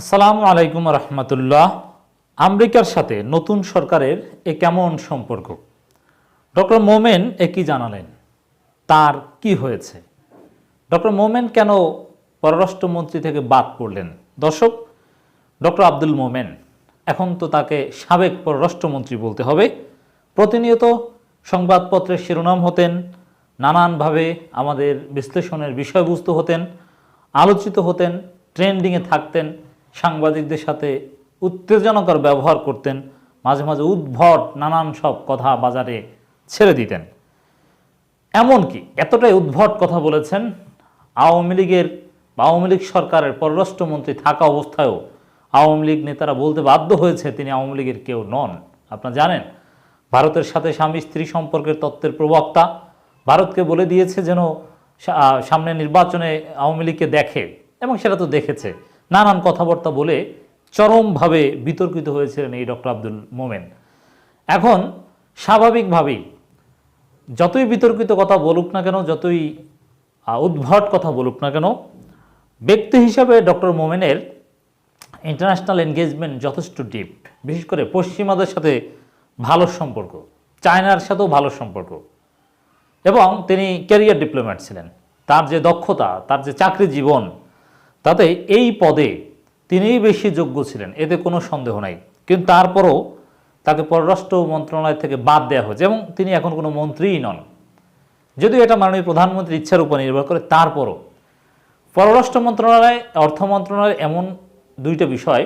আসসালামু আলাইকুম রহমতুল্লাহ। আমেরিকার সাথে নতুন সরকারের এ কেমন সম্পর্ক? ডক্টর মোমেন এ কি জানালেন? তার কি হয়েছে? ডক্টর মোমেন কেন পররাষ্ট্রমন্ত্রী থেকে বাদ পড়লেন? দর্শক, ডক্টর আব্দুল মোমেন, এখন তো তাকে সাবেক পররাষ্ট্রমন্ত্রী বলতে হবে। প্রতিনিয়ত সংবাদপত্রের শিরোনাম হতেন, নানানভাবে আমাদের বিশ্লেষণের বিষয়বস্তু হতেন, আলোচিত হতেন, ট্রেন্ডিংয়ে থাকতেন সাংবাদিকদের সাথে উত্তেজনকর ব্যবহার করতেন, মাঝে মাঝে উদ্ভট নানান সব কথা বাজারে ছেড়ে দিতেন। এমনকি এতটাই উদ্ভট কথা বলেছেন, আওয়ামী লীগের বা আওয়ামী লীগ সরকারের পররাষ্ট্রমন্ত্রী থাকা অবস্থায়ও আওয়ামী লীগ নেতারা বলতে বাধ্য হয়েছে তিনি আওয়ামী লীগের কেউ নন। আপনারা জানেন, ভারতের সাথে স্বামী স্ত্রী সম্পর্কের তত্ত্বের প্রবক্তা, ভারতকে বলে দিয়েছে যেন সামনে নির্বাচনে আওয়ামী লীগকে দেখে, এবং সেটা তো দেখেছে। নানান কথাবার্তা বলে চরমভাবে বিতর্কিত হয়েছিলেন এই ডক্টর আব্দুল মোমেন। এখন স্বাভাবিকভাবেই যতই বিতর্কিত কথা বলুক না কেন, যতই উদ্ভট কথা বলুক না কেন, ব্যক্তি হিসাবে ডক্টর মোমেনের ইন্টারন্যাশনাল এনগেজমেন্ট যথেষ্ট ডিপ বিশেষ করে পশ্চিমাদের সাথে ভালো সম্পর্ক, চায়নার সাথেও ভালো সম্পর্ক। এবং তিনি ক্যারিয়ার ডিপ্লোম্যাট ছিলেন। তার যে দক্ষতা, তার যে চাকরি জীবন তাতে এই পদে তিনিই বেশি যোগ্য ছিলেন, এতে কোনো সন্দেহ নাই। কিন্তু তারপরও তাকে পররাষ্ট্র মন্ত্রণালয় থেকে বাদ দেওয়া হয়েছে এবং তিনি এখন কোনো মন্ত্রীই নন। যদিও এটা মাননীয় প্রধানমন্ত্রীর ইচ্ছার উপর নির্ভর করে, তারপরও পররাষ্ট্র মন্ত্রণালয়, অর্থ মন্ত্রণালয় এমন দুইটা বিষয়,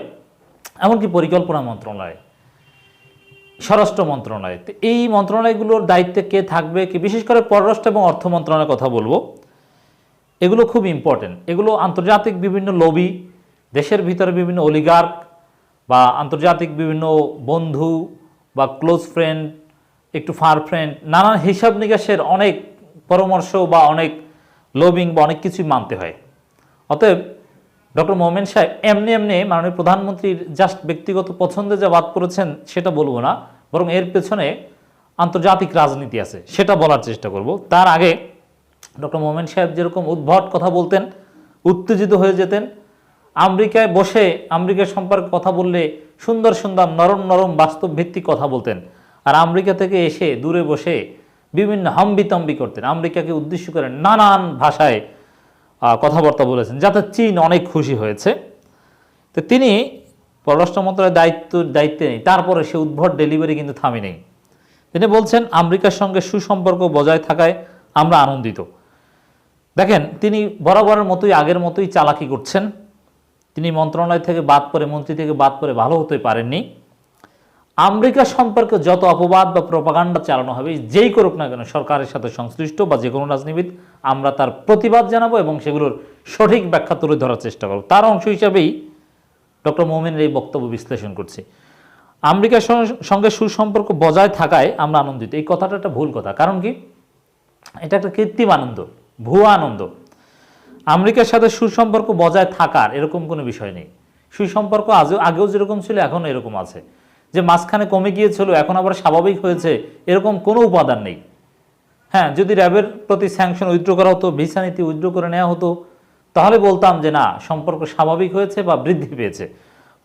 এমনকি পরিকল্পনা মন্ত্রণালয়, স্বরাষ্ট্র মন্ত্রণালয় এই মন্ত্রণালয়গুলোর দায়িত্বে কে থাকবে, কি বিশেষ করে পররাষ্ট্র এবং অর্থ মন্ত্রণালয়ের কথা বলব এগুলো খুব ইম্পর্টেন্ট এগুলো আন্তর্জাতিক বিভিন্ন লবি দেশের ভিতরে বিভিন্ন অলিগার্ক বা আন্তর্জাতিক বিভিন্ন বন্ধু বা ক্লোজ ফ্রেন্ড একটু ফার ফ্রেন্ড নানান হিসাব নিকাশের অনেক পরামর্শ বা অনেক লবিং বা অনেক কিছুই মানতে হয়। অতএব ডক্টর মোমেন সাহেব, এমনি এমনি মাননীয় প্রধানমন্ত্রীর জাস্ট ব্যক্তিগত পছন্দে যা বাদ করেছেন সেটা বলব না, বরং এর পেছনে আন্তর্জাতিক রাজনীতি আছে, সেটা বলার চেষ্টা করব। তার আগে ডক্টর মোমেন সাহেব যেরকম উদ্ভট কথা বলতেন, উত্তেজিত হয়ে যেতেন, আমেরিকায় বসে আমেরিকা সম্পর্কে কথা বললে সুন্দর সুন্দর নরম নরম বাস্তব ভিত্তিক কথা বলতেন। আর আমেরিকা থেকে এসে দূরে বসে বিভিন্ন হম্বিতম্বি করতেন। আমেরিকাকে উদ্দেশ্য করে নানান ভাষায় কথাবার্তা বলেছেন, যাতে চীন অনেক খুশি হয়েছে। তো তিনি পররাষ্ট্র মন্ত্রণালয়ের দায়িত্ব, দায়িত্বে নেই। তারপরে সে উদ্ভট ডেলিভারি কিন্তু থামি নেই তিনি বলছেন, আমেরিকার সঙ্গে সুসম্পর্ক বজায় থাকায় আমরা আনন্দিত। দেখেন, তিনি বরাবরের মতোই, আগের মতোই চালাকি করছেন। তিনি মন্ত্রণালয় থেকে বাদ পড়ে, মন্ত্রী থেকে বাদ পড়ে ভালো হতে পারেননি। আমেরিকা সম্পর্কে যত অপবাদ বা প্রপাগান্ডা চালানো হবে, যেই করুক না কেন, সরকারের সাথে সংশ্লিষ্ট বা যে কোনো রাজনীতিবিদ, আমরা তার প্রতিবাদ জানাব এবং সেগুলোর সঠিক ব্যাখ্যা তুলে ধরার চেষ্টা করব। তার অংশ হিসাবেই ডক্টর মোমেনের এই বক্তব্য বিশ্লেষণ করছি। আমেরিকার সঙ্গে সুসম্পর্ক বজায় থাকায় আমরা আনন্দিত। এই কথাটা একটা ভুল কথা। কারণ কি? এটা একটা কৃত্রিম আনন্দ। ভুয়া আনন্দ। আমেরিকার সাথে সুসম্পর্ক বজায় থাকার এরকম কোনো বিষয় নেই। সুসম্পর্ক আজও, আগেও যেরকম ছিল, এখনও এরকম আছে। যে মাঝখানে কমে গিয়েছিল, এখন আবার স্বাভাবিক হয়েছে, এরকম কোনো উপাদান নেই। হ্যাঁ যদি র্যাবের প্রতি স্যাংশন উইথড্র করা হতো, ভিসা নীতি উইথড্র করে নেওয়া হতো, তাহলে বলতাম যে না, সম্পর্ক স্বাভাবিক হয়েছে বা বৃদ্ধি পেয়েছে।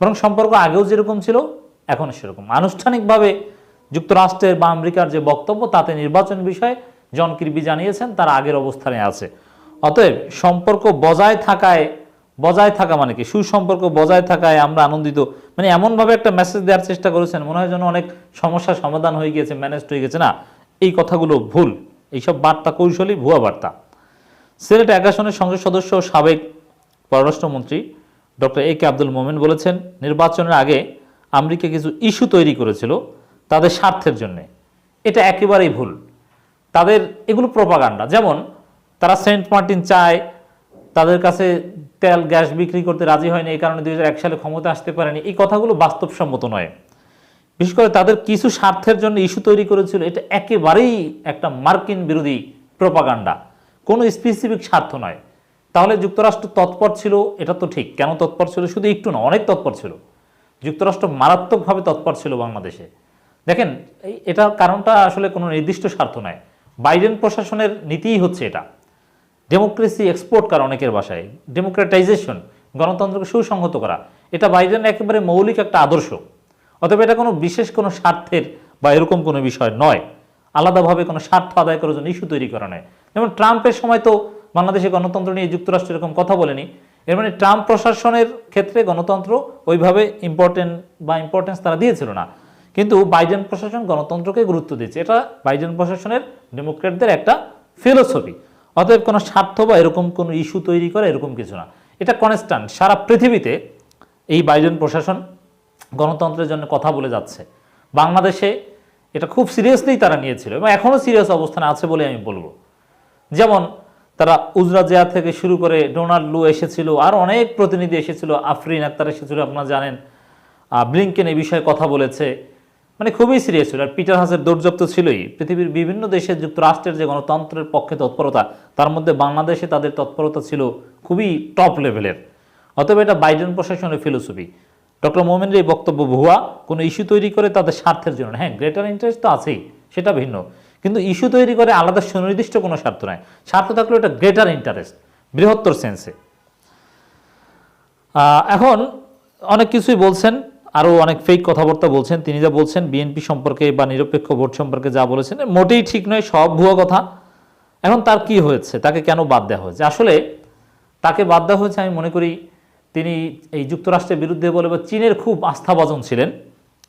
বরং সম্পর্ক আগেও যেরকম ছিল এখন সেরকম। আনুষ্ঠানিকভাবে যুক্তরাষ্ট্রের বা আমেরিকার যে বক্তব্য, তাতে নির্বাচন বিষয়ে জন কির্বি জানিয়েছেন, তার আগের অবস্থানে আছে। অতএব সম্পর্ক বজায় থাকায়, বজায় থাকা মানে কি? সুসম্পর্ক বজায় থাকায় আমরা আনন্দিত। মানে এমনভাবে একটা মেসেজ দেওয়ার চেষ্টা করেছেন, মনে হয় যেন অনেক সমস্যার সমাধান হয়ে গিয়েছে ম্যানেজ হয়ে গেছে। না, এই কথাগুলো ভুল। এইসব বার্তা কৌশলী ভুয়া বার্তা। সিলেট এক সংসদ সদস্য সাবেক পররাষ্ট্রমন্ত্রী ডক্টর এ কে আব্দুল মোমেন বলেছেন, নির্বাচনের আগে আমেরিকা কিছু ইস্যু তৈরি করেছিল তাদের স্বার্থের জন্যে। এটা একেবারেই ভুল। তাদের এগুলো প্রপাগান্ডা যেমন, তারা সেন্ট মার্টিন চায়, তাদের কাছে তেল, গ্যাস বিক্রি করতে রাজি হয়নি, এই কারণে দুই হাজার এক সালে ক্ষমতা আসতে পারেনি। এই কথাগুলো বাস্তবসম্মত নয়। বিশেষ করে তাদের কিছু স্বার্থের জন্য ইস্যু তৈরি করেছিল, এটা একেবারেই একটা মার্কিন বিরোধী প্রপাগান্ডা কোনো স্পেসিফিক স্বার্থ নয়। তাহলে যুক্তরাষ্ট্র তৎপর ছিল, এটা তো ঠিক। কেন তৎপর ছিল? শুধু একটু না, অনেক তৎপর ছিল। যুক্তরাষ্ট্র মারাত্মকভাবে তৎপর ছিল বাংলাদেশে। দেখেন এটার কারণটা আসলে কোনো নির্দিষ্ট স্বার্থ নয়। বাইডেন প্রশাসনের নীতিই হচ্ছে এটা। ডেমোক্রেসি এক্সপোর্ট করা অনেকের বাসায়, ডেমোক্রেটাইজেশন, গণতন্ত্রকে সুসংহত করা। এটা বাইডেনের একেবারে মৌলিক একটা আদর্শ। অতএব এটা কোনো বিশেষ কোনো স্বার্থের বা এরকম কোনো বিষয় নয়। আলাদাভাবে কোনো স্বার্থ আদায় করার জন্য ইস্যু তৈরি করা নয়। যেমন ট্রাম্পের সময় তো বাংলাদেশে গণতন্ত্র নিয়ে যুক্তরাষ্ট্র এরকম কথা বলেনি। এর মানে ট্রাম্প প্রশাসনের ক্ষেত্রে গণতন্ত্র ওইভাবে ইম্পর্টেন্ট বা ইম্পর্টেন্স তারা দিয়েছিল না। কিন্তু বাইডেন প্রশাসন গণতন্ত্রকে গুরুত্ব দিচ্ছে এটা বাইডেন প্রশাসনের ডেমোক্রেটদের একটা ফিলোসফি। অতএব কোনো স্বার্থ বা এরকম কোনো ইস্যু তৈরি করে এরকম কিছু না। এটা কনস্ট্যান্ট। সারা পৃথিবীতে এই বাইডেন প্রশাসন গণতন্ত্রের জন্য কথা বলে যাচ্ছে। বাংলাদেশে এটা খুব সিরিয়াসলি তারা নিয়েছিল এবং এখনও সিরিয়াস অবস্থানে আছে বলে আমি বলব। যেমন তারা উজরা জিয়া থেকে শুরু করে ডোনাল্ড লু এসেছিল, আর অনেক প্রতিনিধি এসেছিল। আফরিন আক্তার এসেছিল, আপনারা জানেন। ব্লিংকেন এই বিষয়ে কথা বলেছে। মানে খুবই সিরিয়াস ছিল আর পিটার হাসের দৌর্যব তো ছিলই। পৃথিবীর বিভিন্ন দেশে যুক্তরাষ্ট্রের যে গণতন্ত্রের পক্ষে তৎপরতা, তার মধ্যে বাংলাদেশে তাদের তৎপরতা ছিল খুবই টপ লেভেলের অতএব এটা বাইডেন প্রশাসনের ফিলোসফি ডক্টর মোমেনের এই বক্তব্য ভুয়া, কোনো ইস্যু তৈরি করে তাদের স্বার্থের জন্য হ্যাঁ গ্রেটার ইন্টারেস্ট তো আছেই, সেটা ভিন্ন। কিন্তু ইস্যু তৈরি করে আলাদা সুনির্দিষ্ট কোনো স্বার্থ নয় স্বার্থ থাকলে এটা গ্রেটার ইন্টারেস্ট বৃহত্তর সেন্সে এখন অনেক কিছুই বলছেন। আরও অনেক ফেক কথাবার্তা বলছেন। তিনি যা বলছেন বিএনপি সম্পর্কে বা নিরপেক্ষ ভোট সম্পর্কে যা বলেছেন মোটেই ঠিক নয়, সব ভুয়া কথা। এখন তার কি হয়েছে, তাকে কেন বাদ দেওয়া হয়েছে? আসলে তাকে বাদ দেওয়া হয়েছে আমি মনে করি তিনি এই যুক্তরাষ্ট্রের বিরুদ্ধে বলে বা চীনের খুব আস্থাভাজন ছিলেন।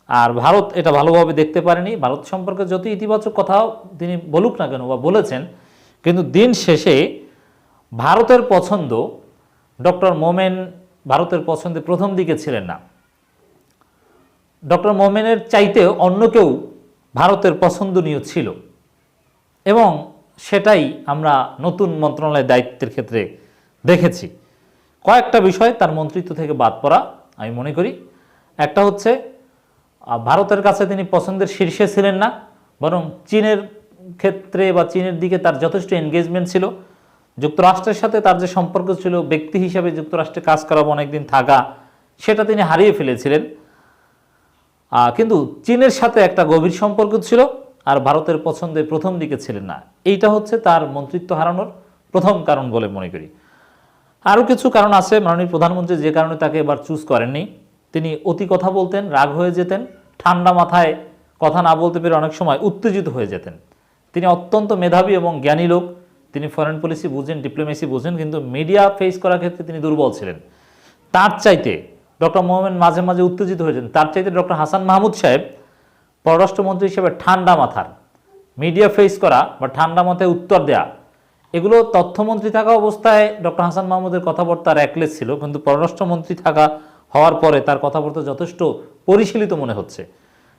আর ভারত এটা ভালোভাবে দেখতে পারেনি। ভারত সম্পর্কে যত ইতিবাচক কথা তিনি বলুক না কেন বা বলেছেন, কিন্তু দিন শেষে ভারতের পছন্দ ডক্টর মোমেন ভারতের পছন্দে প্রথম দিকে ছিলেন না। ডক্টর মোমেনের চাইতে অন্য কেউ ভারতের পছন্দনীয় ছিল। এবং সেটাই আমরা নতুন মন্ত্রণালয়ের দায়িত্বের ক্ষেত্রে দেখেছি। কয়েকটা বিষয় তার মন্ত্রিত্ব থেকে বাদ পড়া আমি মনে করি। একটা হচ্ছে ভারতের কাছে তিনি পছন্দের শীর্ষে ছিলেন না, বরং চীনের ক্ষেত্রে বা চীনের দিকে তার যথেষ্ট এনগেজমেন্ট ছিল। যুক্তরাষ্ট্রের সাথে তার যে সম্পর্ক ছিল, ব্যক্তি হিসাবে যুক্তরাষ্ট্রে কাজ করা অনেকদিন থাকা, সেটা তিনি হারিয়ে ফেলেছিলেন। কিন্তু চীনের সাথে একটা গভীর সম্পর্ক ছিল আর ভারতের পছন্দের প্রথম দিকে ছিলেন না। এইটা হচ্ছে তার মন্ত্রিত্ব হারানোর প্রথম কারণ বলে মনে করি। আরও কিছু কারণ আছে। মাননীয় প্রধানমন্ত্রী যে কারণে তাকে এবার চুজ করেননি, তিনি অতি কথা বলতেন, রাগ হয়ে যেতেন, ঠান্ডা মাথায় কথা না বলতে পেরে অনেক সময় উত্তেজিত হয়ে যেতেন। তিনি অত্যন্ত মেধাবী এবং জ্ঞানী লোক। তিনি ফরেন পলিসি বুঝেন ডিপ্লোমেসি বুঝেন, কিন্তু মিডিয়া ফেস করার ক্ষেত্রে তিনি দুর্বল ছিলেন। তার চাইতে ডক্টর মোহাম্মদ মাঝে মাঝে উত্তেজিত হয়েছেন তার চাইতে ডক্টর হাসান মাহমুদ সাহেব পররাষ্ট্রমন্ত্রী হিসেবে ঠান্ডা মাথার। মিডিয়া ফেস করা বা ঠান্ডা মাথায় উত্তর দেয়া, এগুলো তথ্যমন্ত্রী থাকা অবস্থায় ডক্টর হাসান মাহমুদের কথাবার্তা র্যাকলেস ছিল, কিন্তু পররাষ্ট্রমন্ত্রী থাকা হওয়ার পরে তার কথাবার্তা যথেষ্ট পরিশীলিত মনে হচ্ছে।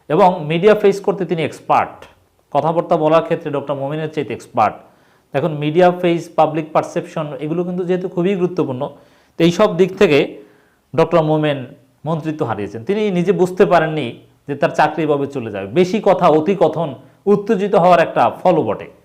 এবং মিডিয়া ফেস করতে তিনি এক্সপার্ট। কথাবার্তা বলার ক্ষেত্রে ডক্টর মোমিনের চাইতে এক্সপার্ট। এখন মিডিয়া ফেস, পাবলিক পারসেপশন, এগুলো কিন্তু যেহেতু খুবই গুরুত্বপূর্ণ, তো এইসব দিক থেকে ডক্টর মোমেন মন্ত্রিত্ব হারিয়েছেন। তিনি নিজে বুঝতে পারেননি যে তার চাকরি এভাবে চলে যাবে। বেশি কথা অতি কথন, উত্তেজিত হওয়ার একটা ফলও বটে।